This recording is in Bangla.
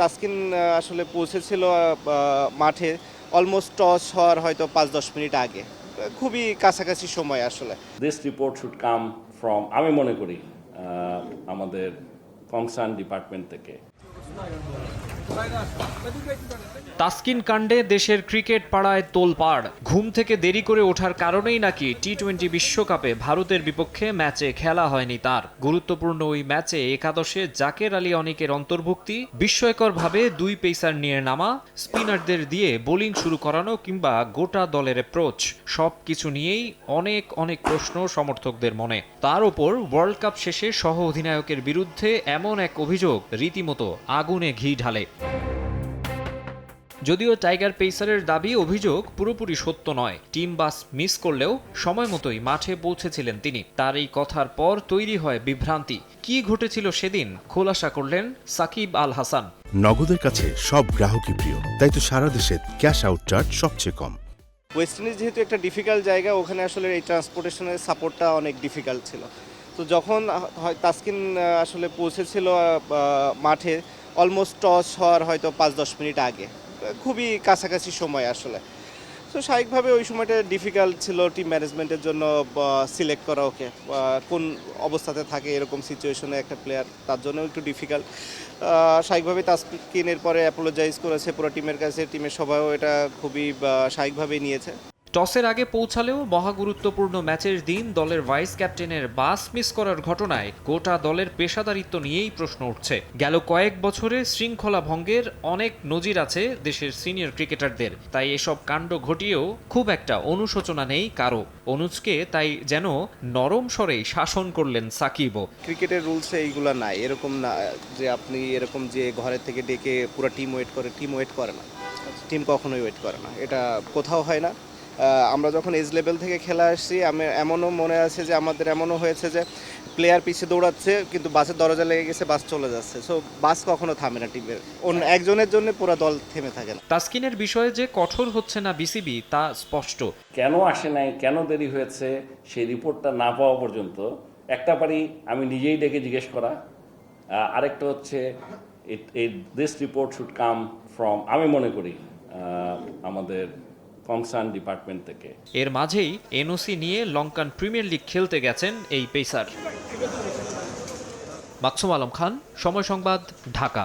তাসকিন আসলে পৌঁছেছিল মাঠে অলমোস্ট টস হওয়ার হয়তো পাঁচ দশ মিনিট আগে। খুবই কাছাকাছি সময় আসলে। This report should come from আমি মনে করি আমাদের কনসার্ন ডিপার্টমেন্ট থেকে। তাসকিন কাণ্ডে দেশের ক্রিকেট পাড়ায় তোলপাড়। ঘুম থেকে দেরি করে ওঠার কারণেই নাকি টি টোয়েন্টি বিশ্বকাপে ভারতের বিপক্ষে ম্যাচে খেলা হয়নি তার। গুরুত্বপূর্ণ ওই ম্যাচে একাদশে জাকের আলী অনেকের অন্তর্ভুক্তি, বিস্ময়করভাবে দুই পেসার নিয়ে নামা, স্পিনারদের দিয়ে বোলিং শুরু করানো কিংবা গোটা দলের অ্যাপ্রোচ সব কিছু নিয়েই অনেক অনেক প্রশ্ন সমর্থকদের মনে। তার ওপর ওয়ার্ল্ড কাপ শেষে সহ অধিনায়কের বিরুদ্ধে এমন এক অভিযোগ, রীতিমতো আগুনে ঘি ঢালে। যদিও টাইগার পেসারের দাবি অভিযোগ পুরোপুরি সত্য নয়। টিম বাস মিস করলেও সময় মতোই মাঠে পৌঁছেছিলেন তিনি। তার এই কথার পর তৈরি হয় বিভ্রান্তি। কি ঘটেছিল সেদিন খোলাসা করলেন সাকিব আল হাসান। নগদের কাছে সব গ্রাহকই প্রিয় তাই তো সারা দেশে ক্যাশ আউট চার্জ সবচেয়ে কম। ওয়েস্ট ইন্ডিজ যেহেতু একটা ডিফিকাল্ট জায়গা ওখানে আসলে এই ট্রান্সপোর্টেশনের সাপোর্টটা অনেক ডিফিকাল্ট ছিল। তো যখন হয় তাসকিন আসলে পৌঁছেছিল মাঠে অলমোস্ট টস হওয়ার হয়তো পাঁচ দশ মিনিট আগে। খুবই কাছাকাছি সময় আসলে। তো স্বাভাবিকভাবে ওই সময়টা ডিফিকাল্ট ছিল টিম ম্যানেজমেন্টের জন্য সিলেক্ট করা ওকে। কোন অবস্থাতে থাকে এরকম সিচুয়েশনে একটা প্লেয়ার তার জন্য একটু ডিফিকাল্ট স্বাভাবিকভাবে তাসকিনের পরে অ্যাপোলোজাইজ করেছে পুরো টিমের কাছে। টিমের সবাইও এটা খুবই স্বাভাবিকভাবেই নিয়েছে। টসের আগে পৌঁছালেও মহাগুরুত্বপূর্ণ ম্যাচের দিন দলের ভাইস ক্যাপ্টেনের বাস মিস করার ঘটনায় গোটা দলের পেশাদারিত্ব নিয়েই প্রশ্ন উঠছে। গেল কয়েক বছরে শৃঙ্খলা ভঙ্গের অনেক নজির আছে দেশের সিনিয়র ক্রিকেটারদের। তাই এসব কাণ্ড ঘটিয়েও খুব একটা অনুশোচনা নেই কারও। অনুজকে তাই যেন নরম স্বরেই শাসন করলেন সাকিবও। ক্রিকেটের রুলসে এইগুলো নাই এরকম না যে আপনি এরকম যে ঘরের থেকে ডেকে পুরো টিম ওয়েট করে টিম ওয়েট করে না। টিম কখনোই ওয়েট করে না। এটা কোথাও হয় না। আমরা যখন এজ লেভেল থেকে খেলা আসছি আমি এমনও মনে আছে যে আমাদের এমনও হয়েছে যে প্লেয়ার পিছিয়ে দৌড়াচ্ছে কিন্তু বাসের দরজা লেগে গেছে বাস চলে যাচ্ছে। সো বাস কখনো থামে না টিমের অন্য একজনের জন্য পুরো দল থেমে থাকে না। তাসকিনের বিষয়ে যে কঠোর হচ্ছে না বিসিবি তা স্পষ্ট। কেন আসে নাই কেন দেরি হয়েছে সেই রিপোর্টটা না পাওয়া পর্যন্ত একটা পারি আমি নিজেই ডেকে জিজ্ঞেস করা। আরেকটা হচ্ছে this report should come from আমি মনে করি আমাদের কনসার্ন ডিপার্টমেন্ট থেকে। এর মাঝেই এনওসি নিয়ে লঙ্কান প্রিমিয়ার লিগ খেলতে গেছেন এই পেসার। মাকসুম আলম খান, সময় সংবাদ, ঢাকা।